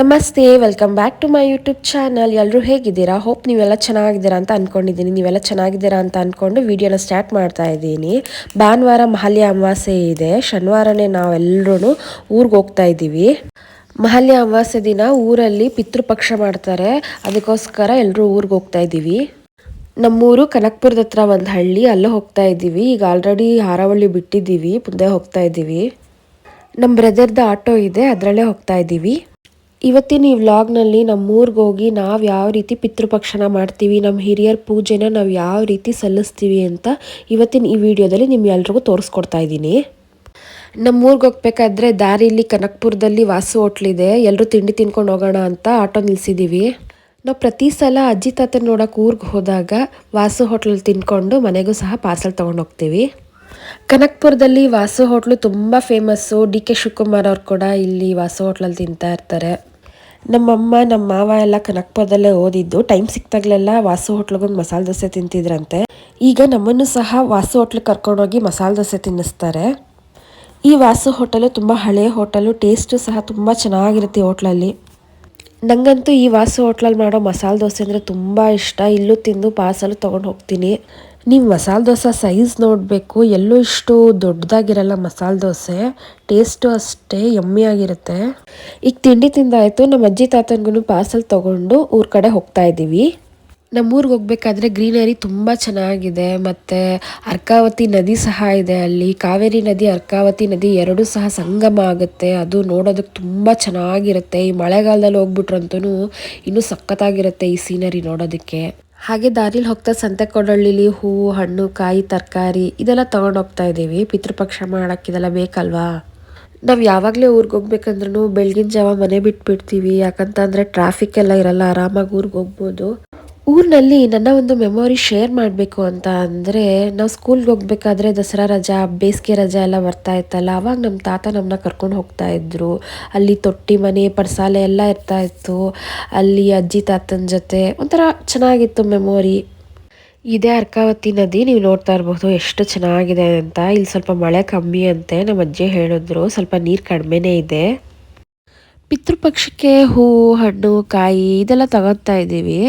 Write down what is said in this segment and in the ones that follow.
ನಮಸ್ತೆ welcome back to my YouTube channel ಎಲ್ಲರೂ ಹೇಗಿದ್ದೀರಾ? ಹೋಪ್ ನೀವೆಲ್ಲ ಚೆನ್ನಾಗಿದ್ದೀರಾ ಅಂತ ಅಂದ್ಕೊಂಡಿದ್ದೀನಿ ನೀವೆಲ್ಲ ಚೆನ್ನಾಗಿದ್ದೀರಾ ಅಂತ ಅಂದ್ಕೊಂಡು ವಿಡಿಯೋನ ಸ್ಟಾರ್ಟ್ ಮಾಡ್ತಾ ಇದ್ದೀನಿ. ಭಾನುವಾರ ಮಹಾಲ್ಯ ಅಮಾವಾಸ್ಯೆ ಇದೆ. ಶನಿವಾರನೇ ನಾವೆಲ್ಲರೂ ಊರಿಗೆ ಹೋಗ್ತಾ ಇದ್ದೀವಿ. ಮಹಲ್ಯ ಅಮಾವಾಸ್ಯೆ ದಿನ ಊರಲ್ಲಿ ಪಿತೃಪಕ್ಷ ಮಾಡ್ತಾರೆ. ಅದಕ್ಕೋಸ್ಕರ ಎಲ್ಲರೂ ಊರಿಗೆ ಹೋಗ್ತಾ ಇದ್ದೀವಿ. ನಮ್ಮೂರು ಕನಕ್ಪುರದ ಹತ್ರ ಒಂದು ಹಳ್ಳಿ. ಅಲ್ಲೇ ಹೋಗ್ತಾ ಇದ್ದೀವಿ. ಈಗ ಆಲ್ರೆಡಿ ಹಾರಾವಳ್ಳಿ ಬಿಟ್ಟಿದ್ದೀವಿ. ಮುಂದೆ ಹೋಗ್ತಾ ಇದ್ದೀವಿ. ನಮ್ಮ ಬ್ರದರ್ದು ಆಟೋ ಇದೆ. ಅದರಲ್ಲೇ ಹೋಗ್ತಾ ಇದ್ದೀವಿ. ಇವತ್ತಿನ ಈ ವ್ಲಾಗ್ನಲ್ಲಿ ನಮ್ಮ ಊರಿಗೆ ಹೋಗಿ ನಾವು ಯಾವ ರೀತಿ ಪಿತೃಪಕ್ಷನ ಮಾಡ್ತೀವಿ ನಮ್ಮ ಹಿರಿಯರ ಪೂಜೆನ ನಾವು ಯಾವ ರೀತಿ ಸಲ್ಲಿಸ್ತೀವಿ ಅಂತ ಇವತ್ತಿನ ಈ ವಿಡಿಯೋದಲ್ಲಿ ನಿಮ್ಗೆಲ್ರಿಗೂ ತೋರಿಸ್ಕೊಡ್ತಾ ಇದ್ದೀನಿ. ನಮ್ಮ ಊರಿಗೆ ಹೋಗ್ಬೇಕಾದ್ರೆ ದಾರಿಲಿ ಕನಕ್ಪುರದಲ್ಲಿ ವಾಸು ಹೋಟ್ಲಿದೆ ಎಲ್ಲರೂ ತಿಂಡಿ ತಿನ್ಕೊಂಡು ಹೋಗೋಣ ಅಂತ ಆಟೋ ನಿಲ್ಲಿಸಿದ್ದೀವಿ ನಾವು ಪ್ರತಿ ಸಲ ಅಜ್ಜಿ ತಾತನ ನೋಡೋಕೆ ಊರಿಗೆ ಹೋದಾಗ ವಾಸು ಹೋಟ್ಲಲ್ಲಿ ತಿನ್ಕೊಂಡು ಮನೆಗೂ ಸಹ ಪಾರ್ಸಲ್ ತೊಗೊಂಡು ಹೋಗ್ತೀವಿ. ಕನಕ್ಪುರದಲ್ಲಿ ವಾಸು ಹೋಟ್ಲು ತುಂಬ ಫೇಮಸ್ಸು. ಡಿ ಕೆ ಶಿವಕುಮಾರ್ ಅವ್ರು ಕೂಡ ಇಲ್ಲಿ ವಾಸು ಹೋಟ್ಲಲ್ಲಿ ತಿಂತಾ ಇರ್ತಾರೆ. ನಮ್ಮಮ್ಮ ನಮ್ಮ ಮಾವ ಎಲ್ಲ ಕನಕ್ಪುರದಲ್ಲೇ ಓದಿದ್ದು. ಟೈಮ್ ಸಿಕ್ತಾಗಲೆಲ್ಲ ವಾಸು ಹೋಟ್ಲಿಗೊಂದು ಮಸಾಲೆ ದೋಸೆ ತಿಂತಿದ್ರಂತೆ. ಈಗ ನಮ್ಮನ್ನು ಸಹ ವಾಸು ಹೋಟ್ಲಿಗೆ ಕರ್ಕೊಂಡೋಗಿ ಮಸಾಲೆ ದೋಸೆ ತಿನ್ನಿಸ್ತಾರೆ. ಈ ವಾಸು ಹೋಟೆಲು ತುಂಬ ಹಳೆಯ ಹೋಟೆಲು. ಟೇಸ್ಟು ಸಹ ತುಂಬ ಚೆನ್ನಾಗಿರುತ್ತೆ ಹೋಟ್ಲಲ್ಲಿ. ನನಗಂತೂ ಈ ವಾಸು ಹೋಟ್ಲಲ್ಲಿ ಮಾಡೋ ಮಸಾಲೆ ದೋಸೆ ಅಂದರೆ ತುಂಬ ಇಷ್ಟ. ಇಲ್ಲೂ ತಿಂದು ಪಾರ್ಸಲು ತೊಗೊಂಡು ಹೋಗ್ತೀನಿ. ನೀವು ಮಸಾಲೆ ದೋಸೆ ಸೈಜ್ ನೋಡಬೇಕು, ಎಲ್ಲೂ ಇಷ್ಟು ದೊಡ್ಡದಾಗಿರಲ್ಲ ಮಸಾಲೆ ದೋಸೆ ಟೇಸ್ಟು ಅಷ್ಟೇ ಯಮ್ಮಿಯಾಗಿರುತ್ತೆ ಈಗ ತಿಂಡಿ ತಿಂದಾಯಿತು ನಮ್ಮ ಅಜ್ಜಿ ತಾತನಿಗೂ ಪಾರ್ಸಲ್ ತೊಗೊಂಡು ಊರ ಕಡೆ ಹೋಗ್ತಾ ಇದ್ದೀವಿ ನಮ್ಮೂರಿಗೆ ಹೋಗ್ಬೇಕಾದ್ರೆ ಗ್ರೀನರಿ ತುಂಬ ಚೆನ್ನಾಗಿದೆ, ಮತ್ತು ಅರ್ಕಾವತಿ ನದಿ ಸಹ ಇದೆ ಅಲ್ಲಿ. ಕಾವೇರಿ ನದಿ, ಅರ್ಕಾವತಿ ನದಿ ಎರಡೂ ಸಹ ಸಂಗಮ ಆಗುತ್ತೆ, ಅದು ನೋಡೋದಕ್ಕೆ ತುಂಬ ಚೆನ್ನಾಗಿರುತ್ತೆ. ಈ ಮಳೆಗಾಲದಲ್ಲಿ ಹೋಗ್ಬಿಟ್ರಂತೂ ಇನ್ನೂ ಸಖತ್ತಾಗಿರುತ್ತೆ ಈ ಸೀನರಿ ನೋಡೋದಕ್ಕೆ. ಹಾಗೆ ದಾರಿಲಿ ಹೋಗ್ತಾ ಸಂತೆ ಕೊಡಳ್ಳಿಲಿ ಹೂವು, ಹಣ್ಣು, ಕಾಯಿ, ತರಕಾರಿ ಇದೆಲ್ಲ ತಗೊಂಡು ಹೋಗ್ತಾ ಇದ್ದೀವಿ. ಪಿತೃಪಕ್ಷ ಮಾಡೋಕ್ಕೆ ಇದೆಲ್ಲ ಬೇಕಲ್ವಾ? ನಾವು ಯಾವಾಗಲೇ ಊರಿಗೆ ಹೋಗ್ಬೇಕಂದ್ರೂ ಬೆಳಗಿನ ಜಾವ ಮನೆ ಬಿಟ್ಬಿಡ್ತೀವಿ. ಯಾಕಂತಂದರೆ ಟ್ರಾಫಿಕ್ ಎಲ್ಲ ಇರಲ್ಲ. ಆರಾಮಾಗಿ ಊರಿಗೆ ಹೋಗ್ಬೋದು. ಊರಿನಲ್ಲಿ ನನ್ನ ಒಂದು ಮೆಮೊರಿ ಶೇರ್ ಮಾಡಬೇಕು ಅಂತ ಅಂದರೆ ನಾವು ಸ್ಕೂಲ್ಗೆ ಹೋಗ್ಬೇಕಾದ್ರೆ ದಸರಾ ರಜಾ, ಬೇಸಿಗೆ ರಜಾ ಎಲ್ಲ ಬರ್ತಾ ಇತ್ತಲ್ಲ, ಅವಾಗ ನಮ್ಮ ತಾತ ನಮ್ಮನ್ನ ಕರ್ಕೊಂಡು ಹೋಗ್ತಾ ಇದ್ರು. ಅಲ್ಲಿ ತೊಟ್ಟಿ ಮನೆ, ಪಡ್ಸಾಲೆ ಎಲ್ಲ ಇರ್ತಾ ಇತ್ತು. ಅಲ್ಲಿ ಅಜ್ಜಿ ತಾತನ ಜೊತೆ ಒಂಥರ ಚೆನ್ನಾಗಿತ್ತು ಮೆಮೊರಿ ಇದೇ ಅರ್ಕಾವತಿ ನದಿ ನೀವು ನೋಡ್ತಾ ಇರಬಹುದು ಎಷ್ಟು ಚೆನ್ನಾಗಿದೆ ಅಂತ. ಇಲ್ಲಿ ಸ್ವಲ್ಪ ಮಳೆ ಕಮ್ಮಿ ಅಂತೆ ನಮ್ಮ ಅಜ್ಜಿ ಹೇಳಿದ್ರು. ಸ್ವಲ್ಪ ನೀರು ಕಡಿಮೆನೇ ಇದೆ. ಪಿತೃಪಕ್ಷಕ್ಕೆ ಹೂವು ಹಣ್ಣು, ಕಾಯಿ ಇದೆಲ್ಲ ತಗೋತಾ ಇದ್ದೀವಿ.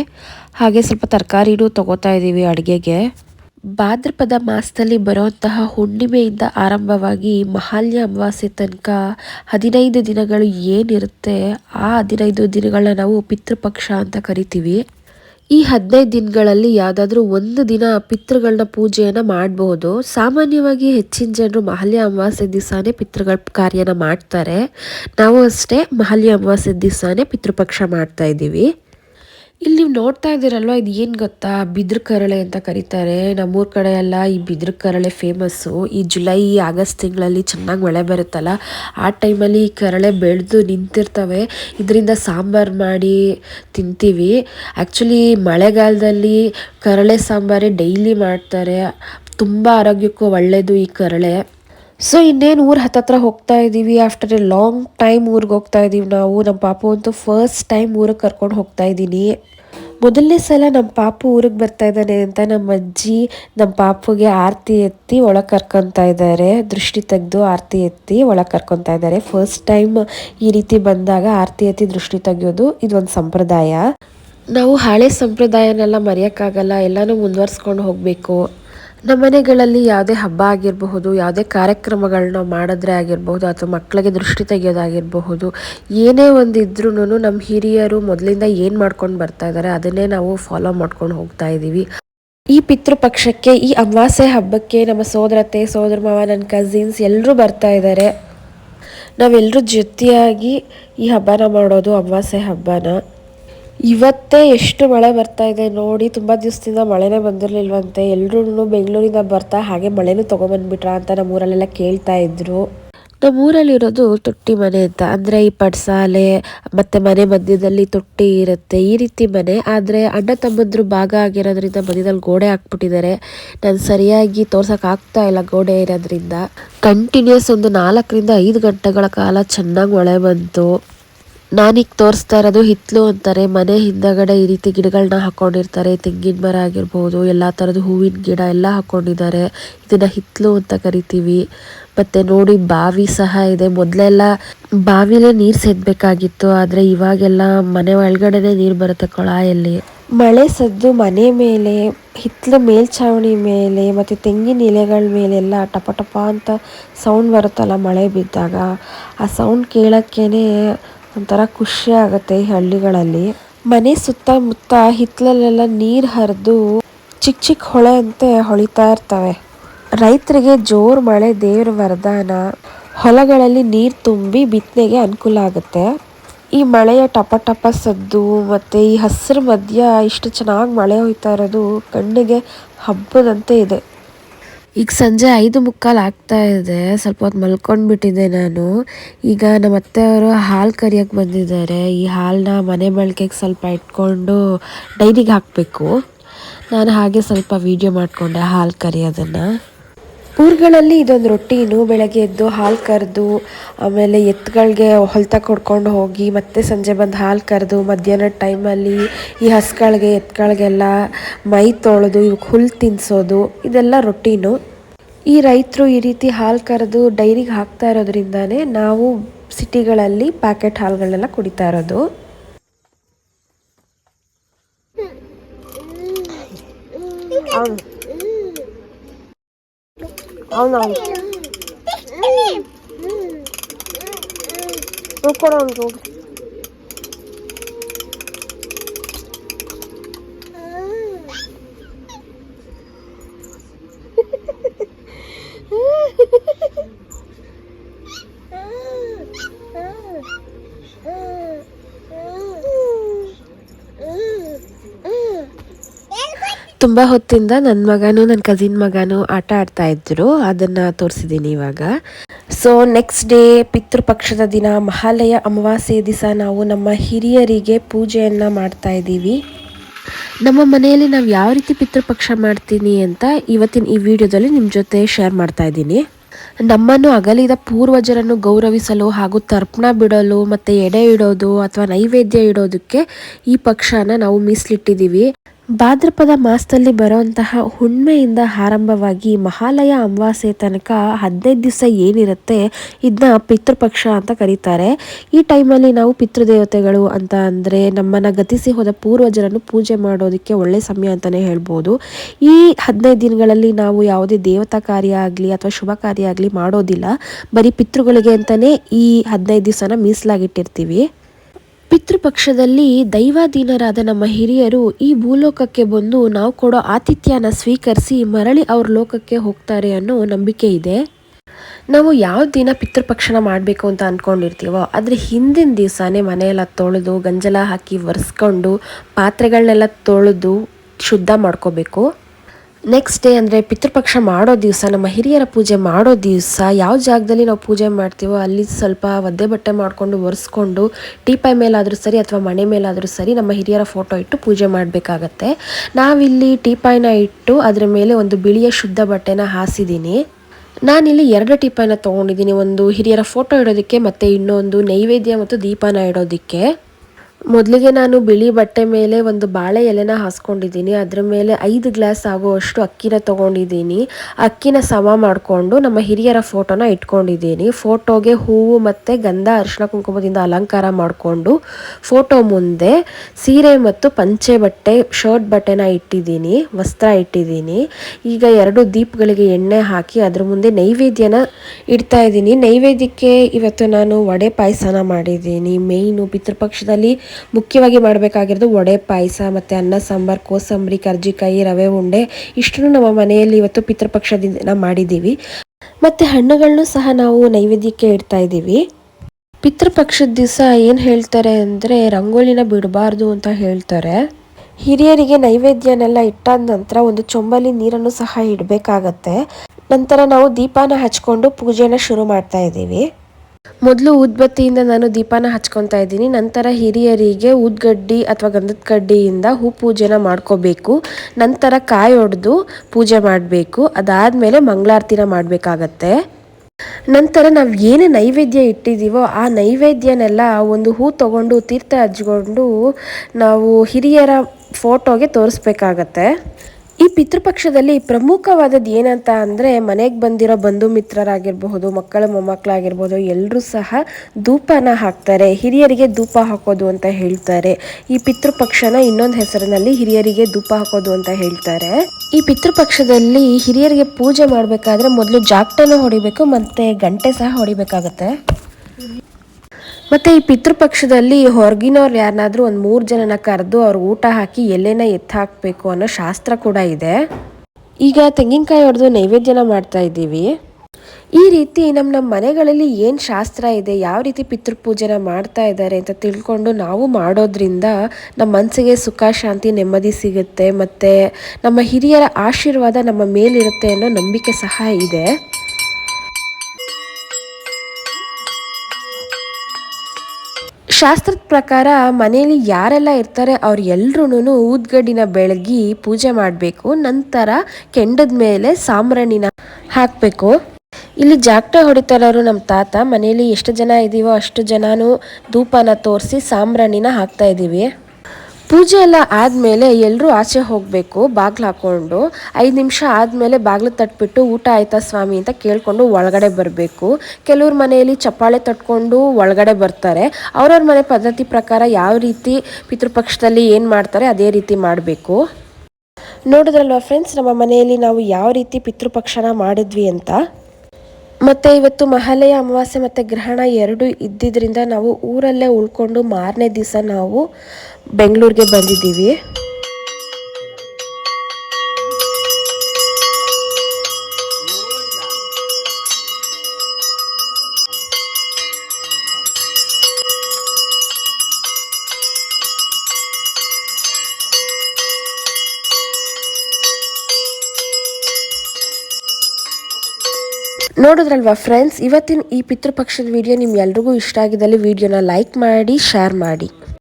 ಹಾಗೆ ಸ್ವಲ್ಪ ತರಕಾರಿನೂ ತಗೋತಾ ಇದ್ದೀವಿ ಅಡುಗೆಗೆ. ಭಾದ್ರಪದ ಮಾಸದಲ್ಲಿ ಬರುವಂತಹ ಹುಣ್ಣಿಮೆಯಿಂದ ಆರಂಭವಾಗಿ ಮಹಾಲ್ಯ ಅಮಾವಾಸ್ಯೆ ತನಕ ಹದಿನೈದು ದಿನಗಳು ಏನಿರುತ್ತೆ, ಆ ಹದಿನೈದು ದಿನಗಳನ್ನ ನಾವು ಪಿತೃಪಕ್ಷ ಅಂತ ಕರಿತೀವಿ. ಈ ಹದಿನೈದು ದಿನಗಳಲ್ಲಿ ಯಾವುದಾದ್ರೂ ಒಂದು ದಿನ ಪಿತೃಗಳನ್ನ ಪೂಜೆಯನ್ನು ಮಾಡಬಹುದು ಸಾಮಾನ್ಯವಾಗಿ ಹೆಚ್ಚಿನ ಜನರು ಮಹಲ್ಯ ಅಮಾವಾಸ್ಯೆ ದಿವಸನೇ ಪಿತೃಗಳ ಕಾರ್ಯನ ಮಾಡ್ತಾರೆ. ನಾವು ಅಷ್ಟೇ ಮಹಲ್ಯ ಅಮಾವಾಸ್ಯೆ ದಿವಸನೇ ಪಿತೃಪಕ್ಷ ಮಾಡ್ತಾ ಇದ್ದೀವಿ. ಇಲ್ಲಿ ನೀವು ನೋಡ್ತಾ ಇದ್ದೀರಲ್ವ, ಇದು ಏನು ಗೊತ್ತಾ? ಬಿದ್ರ ಕರಳೆ ಅಂತ ಕರೀತಾರೆ. ನಮ್ಮೂರ ಕಡೆ ಎಲ್ಲ ಈ ಬಿದ್ರ ಕರಳೆ ಫೇಮಸ್ಸು ಈ ಜುಲೈ, ಆಗಸ್ಟ್ ತಿಂಗಳಲ್ಲಿ ಚೆನ್ನಾಗಿ ಮಳೆ ಬರುತ್ತಲ್ಲ, ಆ ಟೈಮಲ್ಲಿ ಈ ಕರಳೆ ಬೆಳೆದು ನಿಂತಿರ್ತವೆ. ಇದರಿಂದ ಸಾಂಬಾರು ಮಾಡಿ ತಿಂತೀವಿ. ಆ್ಯಕ್ಚುಲಿ ಮಳೆಗಾಲದಲ್ಲಿ ಕರಳೆ ಸಾಂಬಾರೇ ಡೈಲಿ ಮಾಡ್ತಾರೆ. ತುಂಬ ಆರೋಗ್ಯಕ್ಕೂ ಒಳ್ಳೆಯದು ಈ ಕರಳೆ. ಸೊ ಇನ್ನೇನು ಊರು ಹತ್ತತ್ರ ಹೋಗ್ತಾ ಇದ್ದೀವಿ ಆಫ್ಟರ್ ಎ ಲಾಂಗ್ ಟೈಮ್ ಊರಿಗೆ ಹೋಗ್ತಾ ಇದ್ದೀವಿ ನಾವು. ನಮ್ಮ ಪಾಪು ಅಂತೂ ಫಸ್ಟ್ ಟೈಮ್ ಊರಿಗೆ ಕರ್ಕೊಂಡು ಹೋಗ್ತಾ ಇದ್ದೀನಿ ಮೊದಲನೇ ಸಲ ನಮ್ಮ ಪಾಪು ಊರಿಗೆ ಬರ್ತಾ ಇದ್ದಾನೆ ಅಂತ ನಮ್ಮ ಅಜ್ಜಿ ನಮ್ಮ ಪಾಪುಗೆ ಆರತಿ ಎತ್ತಿ ಒಳಗೆ ಕರ್ಕೊತಾ ಇದ್ದಾರೆ. ದೃಷ್ಟಿ ತೆಗೆದು ಆರತಿ ಎತ್ತಿ ಒಳಗೆ ಕರ್ಕೊತಾ ಇದ್ದಾರೆ. ಫಸ್ಟ್ ಟೈಮ್ ಈ ರೀತಿ ಬಂದಾಗ ಆರತಿ ಎತ್ತಿ ದೃಷ್ಟಿ ತೆಗೆಯೋದು ಇದೊಂದು ಸಂಪ್ರದಾಯ. ನಾವು ಹಳೆ ಸಂಪ್ರದಾಯನೆಲ್ಲ ಮರೆಯೋಕ್ಕಾಗಲ್ಲ. ಎಲ್ಲನೂ ಮುಂದುವರ್ಸ್ಕೊಂಡು ಹೋಗಬೇಕು. ನಮ್ಮ ಮನೆಗಳಲ್ಲಿ ಯಾವುದೇ ಹಬ್ಬ ಆಗಿರಬಹುದು, ಯಾವುದೇ ಕಾರ್ಯಕ್ರಮಗಳನ್ನ ಮಾಡಿದ್ರೆ ಆಗಿರಬಹುದು, ಅಥವಾ ಮಕ್ಕಳಿಗೆ ದೃಷ್ಟಿ ತೆಗೆಯೋದಾಗಿರಬಹುದು, ಏನೇ ಒಂದು ಇದ್ರೂ ನಮ್ಮ ಹಿರಿಯರು ಮೊದಲಿಂದ ಏನು ಮಾಡ್ಕೊಂಡು ಬರ್ತಾ ಇದ್ದಾರೆ ಅದನ್ನೇ ನಾವು ಫಾಲೋ ಮಾಡ್ಕೊಂಡು ಹೋಗ್ತಾ ಇದ್ದೀವಿ ಈ ಪಿತೃಪಕ್ಷಕ್ಕೆ, ಈ ಅಮಾವಾಸ್ಯೆ ಹಬ್ಬಕ್ಕೆ ನಮ್ಮ ಸೋದರತೆ ಸೋದರ ಮಾವ, ನನ್ನ ಕಸಿನ್ಸ್ ಎಲ್ಲರೂ ಬರ್ತಾ ಇದ್ದಾರೆ ನಾವೆಲ್ಲರೂ ಜೊತೆಯಾಗಿ ಈ ಹಬ್ಬನ ಮಾಡೋದು ಅಮಾವಾಸ್ಯೆ ಹಬ್ಬನ. ಇವತ್ತೇ ಎಷ್ಟು ಮಳೆ ಬರ್ತಾ ಇದೆ ನೋಡಿ, ತುಂಬ ದಿವಸದಿಂದ ಮಳೆನೇ ಬಂದಿರಲಿಲ್ವಂತೆ. ಎಲ್ಲರೂ ಬೆಂಗಳೂರಿಂದ ಬರ್ತಾ, ಹಾಗೆ ಮಳೆನೂ ತೊಗೊಂಬಂದ್ಬಿಟ್ರ ಅಂತ ನಮ್ಮೂರಲ್ಲೆಲ್ಲ ಕೇಳ್ತಾ ಇದ್ರು. ನಮ್ಮೂರಲ್ಲಿರೋದು ತೊಟ್ಟಿ ಮನೆ ಅಂತ. ಅಂದರೆ ಈ ಪಡ್ಸಾಲೆ, ಮತ್ತು ಮನೆ ಮಧ್ಯದಲ್ಲಿ ತೊಟ್ಟಿ ಇರುತ್ತೆ. ಈ ರೀತಿ ಮನೆ. ಆದರೆ ಅಣ್ಣ ತಮ್ಮಂದ್ರು ಭಾಗ ಆಗಿರೋದ್ರಿಂದ ಮಧ್ಯದಲ್ಲಿ ಗೋಡೆ ಹಾಕ್ಬಿಟ್ಟಿದ್ದಾರೆ. ನಾನು ಸರಿಯಾಗಿ ಆಗ್ತಾ ಇಲ್ಲ ಗೋಡೆ ಇರೋದ್ರಿಂದ. ಕಂಟಿನ್ಯೂಸ್ ಒಂದು ನಾಲ್ಕರಿಂದ ಐದು ಗಂಟೆಗಳ ಕಾಲ ಚೆನ್ನಾಗಿ ಮಳೆ ಬಂತು. ನಾನೀಗ ತೋರಿಸ್ತಾ ಇರೋದು ಹಿತ್ಲು ಅಂತಾರೆ, ಮನೆ ಹಿಂದಗಡೆ ಈ ರೀತಿ ಗಿಡಗಳನ್ನ ಹಾಕೊಂಡಿರ್ತಾರೆ, ತೆಂಗಿನ ಮರ ಆಗಿರ್ಬೋದು, ಎಲ್ಲ ಥರದ ಹೂವಿನ ಗಿಡ ಎಲ್ಲ ಹಾಕೊಂಡಿದ್ದಾರೆ, ಇದನ್ನ ಹಿತ್ಲು ಅಂತ ಕರಿತೀವಿ. ಮತ್ತೆ ನೋಡಿ, ಬಾವಿ ಸಹ ಇದೆ. ಮೊದಲೆಲ್ಲ ಬಾವಿಲೇ ನೀರು ಸೇದಬೇಕಾಗಿತ್ತು, ಆದರೆ ಇವಾಗೆಲ್ಲ ಮನೆ ಒಳಗಡೆನೆ ನೀರು ಬರುತ್ತೆ ಕೊಳಾಯಲ್ಲಿ. ಮಳೆ ಸದ್ದು ಮನೆ ಮೇಲೆ ಹಿತ್ತಲ ಮೇಲ್ಛಾವಣಿ ಮೇಲೆ, ಮತ್ತು ತೆಂಗಿನ ಎಲೆಗಳ ಮೇಲೆಲ್ಲ ಟಪ ಟಪ ಅಂತ ಸೌಂಡ್ ಬರುತ್ತಲ್ಲ ಮಳೆ ಬಿದ್ದಾಗ, ಆ ಸೌಂಡ್ ಕೇಳೋಕ್ಕೇನೆ ಒಂಥರ ಖುಷಿ ಆಗುತ್ತೆ ಈ ಹಳ್ಳಿಗಳಲ್ಲಿ. ಮನೆ ಸುತ್ತಮುತ್ತ ಹಿತ್ತಲಲ್ಲೆಲ್ಲ ನೀರು ಹರಿದು ಚಿಕ್ಕ ಚಿಕ್ಕ ಹೊಳೆ ಅಂತೆ ಹೊಳಿತಾ ಇರ್ತವೆ. ರೈತರಿಗೆ ಜೋರು ಮಳೆ, ದೇವ್ರ ವರದಾನ. ಹೊಲಗಳಲ್ಲಿ ನೀರು ತುಂಬಿ ಬಿತ್ತನೆಗೆ ಅನುಕೂಲ ಆಗುತ್ತೆ. ಈ ಮಳೆಯ ಟಪ ಟಪ ಸದ್ದು ಮತ್ತು ಈ ಹಸಿರು ಮಧ್ಯ ಇಷ್ಟು ಚೆನ್ನಾಗಿ ಮಳೆ ಹೋಯ್ತಾ ಇರೋದು ಕಣ್ಣಿಗೆ ಹಬ್ಬದಂತೆ ಇದೆ. ಈಗ ಸಂಜೆ ಐದು ಮುಕ್ಕಾಲು ಆಗ್ತಾ ಇದೆ. ಸ್ವಲ್ಪ ಹೊತ್ತು ಮಲ್ಕೊಂಡ್ಬಿಟ್ಟಿದ್ದೆ ನಾನು. ಈಗ ನಮ್ಮ ಅತ್ತೆಯವರು ಹಾಲು ಕರಿಯೋಕ್ಕೆ ಬಂದಿದ್ದಾರೆ. ಈ ಹಾಲನ್ನ ಮನೆ ಬಳಕೆಗೆ ಸ್ವಲ್ಪ ಇಟ್ಕೊಂಡು ಡೈರಿಗೆ ಹಾಕಬೇಕು. ನಾನು ಹಾಗೆ ಸ್ವಲ್ಪ ವೀಡಿಯೋ ಮಾಡಿಕೊಂಡೆ ಹಾಲು ಕರಿಯೋದನ್ನು. ಊರುಗಳಲ್ಲಿ ಇದೊಂದು ರೊಟೀನು ಬೆಳಗ್ಗೆ ಎದ್ದು ಹಾಲು ಕರೆದು, ಆಮೇಲೆ ಎತ್ತುಗಳಿಗೆ ಹೊಲ್ತ ಕೊಡ್ಕೊಂಡು ಹೋಗಿ ಮತ್ತೆ ಸಂಜೆ ಬಂದು ಹಾಲು ಕರೆದು ಮಧ್ಯಾಹ್ನದ ಟೈಮಲ್ಲಿ ಈ ಹಸುಗಳಿಗೆ ಎತ್ತುಗಳಿಗೆಲ್ಲ ಮೈ ತೊಳೆದು ಇವಕ್ಕೆ ಹುಲ್ಲು ತಿನ್ನಿಸೋದು ಇದೆಲ್ಲ ರೊಟೀನು ಈ ರೈತರು ಈ ರೀತಿ ಹಾಲು ಕರೆದು ಡೈರಿಗೆ ಹಾಕ್ತಾ ಇರೋದ್ರಿಂದಾನೇ ನಾವು ಸಿಟಿಗಳಲ್ಲಿ ಪ್ಯಾಕೆಟ್ ಹಾಲುಗಳನ್ನೆಲ್ಲ ಕುಡಿತಾ ಇರೋದು. అవునవును నువ్వు కూడా ఉండు ತುಂಬ ಹೊತ್ತಿಂದ ನನ್ನ ಮಗನೂ ನನ್ನ ಕಸಿನ್ ಮಗನೂ ಆಟ ಆಡ್ತಾ ಇದ್ರು. ಅದನ್ನು ತೋರಿಸಿದ್ದೀನಿ ಇವಾಗ. ಸೊ ನೆಕ್ಸ್ಟ್ ಡೇ ಪಿತೃಪಕ್ಷದ ದಿನ, ಮಹಾಲಯ ಅಮಾವಾಸ್ಯೆ ದಿವಸ ನಾವು ನಮ್ಮ ಹಿರಿಯರಿಗೆ ಪೂಜೆಯನ್ನು ಮಾಡ್ತಾ ಇದ್ದೀವಿ. ನಮ್ಮ ಮನೆಯಲ್ಲಿ ನಾವು ಯಾವ ರೀತಿ ಪಿತೃಪಕ್ಷ ಮಾಡ್ತೀನಿ ಅಂತ ಇವತ್ತಿನ ಈ ವಿಡಿಯೋದಲ್ಲಿ ನಿಮ್ಮ ಜೊತೆ ಶೇರ್ ಮಾಡ್ತಾ ಇದ್ದೀನಿ. ನಮ್ಮನ್ನು ಅಗಲಿದ ಪೂರ್ವಜರನ್ನು ಗೌರವಿಸಲು ಹಾಗೂ ತರ್ಪಣ ಬಿಡಲು ಮತ್ತು ಎಡೆ ಇಡೋದು ಅಥವಾ ನೈವೇದ್ಯ ಇಡೋದಕ್ಕೆ ಈ ಪಕ್ಷನ ನಾವು ಮೀಸಲಿಟ್ಟಿದ್ದೀವಿ. ಭಾದ್ರಪದ ಮಾಸದಲ್ಲಿ ಬರುವಂತಹ ಹುಣ್ಮೆಯಿಂದ ಆರಂಭವಾಗಿ ಮಹಾಲಯ ಅಮಾವಾಸ್ಯೆ ತನಕ ಹದಿನೈದು ದಿವಸ ಏನಿರುತ್ತೆ ಇದನ್ನ ಪಿತೃಪಕ್ಷ ಅಂತ ಕರೀತಾರೆ. ಈ ಟೈಮಲ್ಲಿ ನಾವು ಪಿತೃದೇವತೆಗಳು ಅಂತ ಅಂದರೆ ನಮ್ಮನ್ನು ಗತಿಸಿ ಹೋದ ಪೂರ್ವಜರನ್ನು ಪೂಜೆ ಮಾಡೋದಕ್ಕೆ ಒಳ್ಳೆ ಸಮಯ ಅಂತಲೇ ಹೇಳ್ಬೋದು. ಈ ಹದಿನೈದು ದಿನಗಳಲ್ಲಿ ನಾವು ಯಾವುದೇ ದೇವತಾ ಕಾರ್ಯ ಆಗಲಿ ಅಥವಾ ಶುಭ ಕಾರ್ಯ ಆಗಲಿ ಮಾಡೋದಿಲ್ಲ. ಬರೀ ಪಿತೃಗಳಿಗೆ ಅಂತಲೇ ಈ ಹದಿನೈದು ದಿವಸನ ಮೀಸಲಾಗಿಟ್ಟಿರ್ತೀವಿ. ಪಿತೃಪಕ್ಷದಲ್ಲಿ ದೈವಾಧೀನರಾದ ನಮ್ಮ ಹಿರಿಯರು ಈ ಭೂಲೋಕಕ್ಕೆ ಬಂದು ನಾವು ಕೊಡೋ ಆತಿಥ್ಯನ ಸ್ವೀಕರಿಸಿ ಮರಳಿ ಅವ್ರ ಲೋಕಕ್ಕೆ ಹೋಗ್ತಾರೆ ಅನ್ನೋ ನಂಬಿಕೆ ಇದೆ. ನಾವು ಯಾವ ದಿನ ಪಿತೃಪಕ್ಷಣ ಮಾಡಬೇಕು ಅಂತ ಅಂದ್ಕೊಂಡಿರ್ತೀವೋ ಅದ್ರ ಹಿಂದಿನ ದಿವಸನೇ ಮನೆಯೆಲ್ಲ ತೊಳೆದು, ಗಂಜಲ ಹಾಕಿ ಒರೆಸ್ಕೊಂಡು ಪಾತ್ರೆಗಳನ್ನೆಲ್ಲ ತೊಳೆದು ಶುದ್ಧ ಮಾಡ್ಕೋಬೇಕು. ನೆಕ್ಸ್ಟ್ ಡೇ ಅಂದರೆ ಪಿತೃಪಕ್ಷ ಮಾಡೋ ದಿವಸ, ನಮ್ಮ ಹಿರಿಯರ ಪೂಜೆ ಮಾಡೋ ದಿವಸ, ಯಾವ ಜಾಗದಲ್ಲಿ ನಾವು ಪೂಜೆ ಮಾಡ್ತೀವೋ ಅಲ್ಲಿ ಸ್ವಲ್ಪ ಒದ್ದೆ ಬಟ್ಟೆ ಮಾಡಿಕೊಂಡು ಒರೆಸ್ಕೊಂಡು, ಟೀಪಾಯ್ ಮೇಲಾದರೂ ಸರಿ ಅಥವಾ ಮನೆ ಮೇಲಾದರೂ ಸರಿ ನಮ್ಮ ಹಿರಿಯರ ಫೋಟೋ ಇಟ್ಟು ಪೂಜೆ ಮಾಡಬೇಕಾಗತ್ತೆ. ನಾವಿಲ್ಲಿ ಟೀಪಾಯ್ನ ಇಟ್ಟು ಅದರ ಮೇಲೆ ಒಂದು ಬಿಳಿಯ ಶುದ್ಧ ಬಟ್ಟೆನ ಹಾಸಿದ್ದೀನಿ ನಾನಿಲ್ಲಿ ಎರಡು ಟೀಪಾಯ್ನ ತೊಗೊಂಡಿದ್ದೀನಿ ಒಂದು ಹಿರಿಯರ ಫೋಟೋ ಇಡೋದಕ್ಕೆ ಮತ್ತು ಇನ್ನೊಂದು ನೈವೇದ್ಯ ಮತ್ತು ದೀಪನ ಇಡೋದಕ್ಕೆ. ಮೊದಲಿಗೆ ನಾನು ಬಿಳಿ ಬಟ್ಟೆ ಮೇಲೆ ಒಂದು ಬಾಳೆ ಎಲೆನ ಹಾಸ್ಕೊಂಡಿದ್ದೀನಿ. ಅದ್ರ ಮೇಲೆ ಐದು ಗ್ಲಾಸ್ ಆಗುವಷ್ಟು ಅಕ್ಕಿನ ತೊಗೊಂಡಿದ್ದೀನಿ. ಅಕ್ಕಿನ ಸಮ ಮಾಡಿಕೊಂಡು ನಮ್ಮ ಹಿರಿಯರ ಫೋಟೋನ ಇಟ್ಕೊಂಡಿದ್ದೀನಿ. ಫೋಟೋಗೆ ಹೂವು ಮತ್ತು ಗಂಧ ಅರಿಶಿನ ಕುಂಕುಮದಿಂದ ಅಲಂಕಾರ ಮಾಡಿಕೊಂಡು ಫೋಟೋ ಮುಂದೆ ಸೀರೆ ಮತ್ತು ಪಂಚೆ ಬಟ್ಟೆ, ಶರ್ಟ್ ಬಟ್ಟೆನ ಇಟ್ಟಿದ್ದೀನಿ, ವಸ್ತ್ರ ಇಟ್ಟಿದ್ದೀನಿ. ಈಗ ಎರಡು ದೀಪಗಳಿಗೆ ಎಣ್ಣೆ ಹಾಕಿ ಅದ್ರ ಮುಂದೆ ನೈವೇದ್ಯನ ಇಡ್ತಾ ಇದ್ದೀನಿ. ನೈವೇದ್ಯಕ್ಕೆ ಇವತ್ತು ನಾನು ವಡೆ ಪಾಯಸನ ಮಾಡಿದ್ದೀನಿ. ಮೇಯ್ನು ಪಿತೃಪಕ್ಷದಲ್ಲಿ ಮುಖ್ಯವಾಗಿ ಮಾಡಬೇಕಾಗಿರೋದು ವಡೆ, ಪಾಯಸ ಮತ್ತು ಅನ್ನ, ಸಾಂಬಾರು, ಕೋಸಂಬರಿ, ಕರ್ಜಿಕಾಯಿ, ರವೆ, ಉಂಡೆ. ಇಷ್ಟನ್ನು ನಮ್ಮ ಮನೆಯಲ್ಲಿ ಇವತ್ತು ಪಿತೃಪಕ್ಷದಿಂದ ಮಾಡಿದ್ದೀವಿ. ಮತ್ತು ಹಣ್ಣುಗಳನ್ನು ಸಹ ನಾವು ನೈವೇದ್ಯಕ್ಕೆ ಇಡ್ತಾ ಇದ್ದೀವಿ. ಪಿತೃಪಕ್ಷದ ದಿವಸ ಏನು ಹೇಳ್ತಾರೆ ಅಂದರೆ ರಂಗೋಲಿನ ಬಿಡಬಾರ್ದು ಅಂತ ಹೇಳ್ತಾರೆ. ಹಿರಿಯರಿಗೆ ನೈವೇದ್ಯನೆಲ್ಲ ಇಟ್ಟಾದ ನಂತರ ಒಂದು ಚೊಂಬಲಿ ನೀರನ್ನು ಸಹ ಇಡಬೇಕಾಗತ್ತೆ. ನಂತರ ನಾವು ದೀಪಾನ ಹಚ್ಕೊಂಡು ಪೂಜೆನ ಶುರು ಮಾಡ್ತಾ ಇದ್ದೀವಿ. ಮೊದಲು ಉದ್ಬತ್ತಿಯಿಂದ ನಾನು ದೀಪನ ಹಚ್ಕೊತಾ ಇದ್ದೀನಿ. ನಂತರ ಹಿರಿಯರಿಗೆ ಉದ್ಗಡ್ಡಿ ಅಥವಾ ಗಂಧದ ಕಡ್ಡಿಯಿಂದ ಹೂ ಪೂಜೆನ ಮಾಡ್ಕೋಬೇಕು. ನಂತರ ಕಾಯಿ ಒಡೆದು ಪೂಜೆ ಮಾಡಬೇಕು. ಅದಾದಮೇಲೆ ಮಂಗಳಾರತಿನ ಮಾಡಬೇಕಾಗತ್ತೆ. ನಂತರ ನಾವು ಏನು ನೈವೇದ್ಯ ಇಟ್ಟಿದ್ದೀವೋ ಆ ನೈವೇದ್ಯನೆಲ್ಲ ಒಂದು ಹೂ ತಗೊಂಡು ತೀರ್ಥ ಹಚ್ಕೊಂಡು ನಾವು ಹಿರಿಯರ ಫೋಟೋಗೆ ತೋರಿಸ್ಬೇಕಾಗತ್ತೆ. ಈ ಪಿತೃಪಕ್ಷದಲ್ಲಿ ಪ್ರಮುಖವಾದದ್ದು ಏನಂತ ಅಂದರೆ ಮನೆಗೆ ಬಂದಿರೋ ಬಂಧು ಮಿತ್ರರಾಗಿರಬಹುದು, ಮಕ್ಕಳು ಮೊಮ್ಮಕ್ಕಳಾಗಿರ್ಬೋದು ಎಲ್ಲರೂ ಸಹ ಧೂಪನ ಹಾಕ್ತಾರೆ. ಹಿರಿಯರಿಗೆ ಧೂಪ ಹಾಕೋದು ಅಂತ ಹೇಳ್ತಾರೆ. ಈ ಪಿತೃಪಕ್ಷನ ಇನ್ನೊಂದು ಹೆಸರಿನಲ್ಲಿ ಹಿರಿಯರಿಗೆ ಧೂಪ ಹಾಕೋದು ಅಂತ ಹೇಳ್ತಾರೆ. ಈ ಪಿತೃಪಕ್ಷದಲ್ಲಿ ಹಿರಿಯರಿಗೆ ಪೂಜೆ ಮಾಡಬೇಕಾದ್ರೆ ಮೊದಲು ಜಾಕ್ಟನ ಹೊಡಿಬೇಕು, ಮತ್ತು ಗಂಟೆ ಸಹ ಹೊಡಿಬೇಕಾಗತ್ತೆ. ಮತ್ತು ಈ ಪಿತೃಪಕ್ಷದಲ್ಲಿ ಹೊರಗಿನವ್ರು ಯಾರನ್ನಾದ್ರೂ ಒಂದು ಮೂರು ಜನನ ಕರೆದು ಅವ್ರು ಊಟ ಹಾಕಿ ಎಲೆನ ಎತ್ತ ಹಾಕಬೇಕು ಅನ್ನೋ ಶಾಸ್ತ್ರ ಕೂಡ ಇದೆ. ಈಗ ತೆಂಗಿನಕಾಯಿ ಹೊಡೆದು ನೈವೇದ್ಯನ ಮಾಡ್ತಾ ಇದ್ದೀವಿ. ಈ ರೀತಿ ನಮ್ಮ ನಮ್ಮ ಮನೆಗಳಲ್ಲಿ ಏನು ಶಾಸ್ತ್ರ ಇದೆ, ಯಾವ ರೀತಿ ಪಿತೃಪೂಜೆನ ಮಾಡ್ತಾ ಇದ್ದಾರೆ ಅಂತ ತಿಳ್ಕೊಂಡು ನಾವು ಮಾಡೋದ್ರಿಂದ ನಮ್ಮ ಮನಸ್ಸಿಗೆ ಸುಖ, ಶಾಂತಿ, ನೆಮ್ಮದಿ ಸಿಗುತ್ತೆ. ಮತ್ತು ನಮ್ಮ ಹಿರಿಯರ ಆಶೀರ್ವಾದ ನಮ್ಮ ಮೇಲಿರುತ್ತೆ ಅನ್ನೋ ನಂಬಿಕೆ ಸಹ ಇದೆ. ಶಾಸ್ತ್ರದ ಪ್ರಕಾರ ಮನೆಯಲ್ಲಿ ಯಾರೆಲ್ಲ ಇರ್ತಾರೆ ಅವ್ರು ಎಲ್ರೂ ಊದ್ಗಡ್ಡಿನ ಬೆಳಗಿ ಪೂಜೆ ಮಾಡಬೇಕು, ನಂತರ ಕೆಂಡದ ಮೇಲೆ ಸಾಮ್ರಾಣಿನ ಹಾಕಬೇಕು. ಇಲ್ಲಿ ಜಾಕ್ಟ ಹೊಡಿತಾರವರು ನಮ್ಮ ತಾತ, ಮನೆಯಲ್ಲಿ ಎಷ್ಟು ಜನ ಇದ್ದೀವೋ ಅಷ್ಟು ಜನನೂ ಧೂಪನ ತೋರಿಸಿ ಸಾಂಬ್ರಾಣಿನ ಹಾಕ್ತಾ ಇದ್ದೀವಿ ಪೂಜೆ ಎಲ್ಲ ಆದಮೇಲೆ ಎಲ್ಲರೂ ಆಚೆ ಹೋಗಬೇಕು, ಬಾಗ್ಲು ಹಾಕ್ಕೊಂಡು ಐದು ನಿಮಿಷ ಆದಮೇಲೆ ಬಾಗ್ಲು ತಟ್ಬಿಟ್ಟು ಊಟ ಆಯ್ತಾ ಸ್ವಾಮಿ ಅಂತ ಕೇಳಿಕೊಂಡು ಒಳಗಡೆ ಬರಬೇಕು. ಕೆಲವ್ರ ಮನೆಯಲ್ಲಿ ಚಪ್ಪಾಳೆ ತಟ್ಕೊಂಡು ಒಳಗಡೆ ಬರ್ತಾರೆ. ಅವ್ರವ್ರ ಮನೆ ಪದ್ಧತಿ ಪ್ರಕಾರ ಯಾವ ರೀತಿ ಪಿತೃಪಕ್ಷದಲ್ಲಿ ಏನು ಮಾಡ್ತಾರೆ ಅದೇ ರೀತಿ ಮಾಡಬೇಕು. ನೋಡಿದ್ರಲ್ವ ಫ್ರೆಂಡ್ಸ್ ನಮ್ಮ ಮನೆಯಲ್ಲಿ ನಾವು ಯಾವ ರೀತಿ ಪಿತೃಪಕ್ಷನ ಮಾಡಿದ್ವಿ ಅಂತ? ಮತ್ತು ಇವತ್ತು ಮಹಾಲಯ ಅಮಾವಾಸ್ಯೆ ಮತ್ತು ಗ್ರಹಣ ಎರಡು ಇದ್ದಿದ್ದರಿಂದ ನಾವು ಊರಲ್ಲೇ ಉಳ್ಕೊಂಡು ಮಾರನೇ ದಿವಸ ನಾವು ಬೆಂಗಳೂರಿಗೆ ಬಂದಿದ್ದೀವಿ. ನೋಡಿದ್ರಲ್ವಾ ಫ್ರೆಂಡ್ಸ್ ಇವತ್ತಿನ ಈ ಪಿತೃಪಕ್ಷದ ವಿಡಿಯೋ ನಿಮ್ಗೆಲ್ರಿಗೂ ಇಷ್ಟ ಆಗಿದ್ದಲ್ಲಿ ವಿಡಿಯೋನ ಲೈಕ್ ಮಾಡಿ ಶೇರ್ ಮಾಡಿ.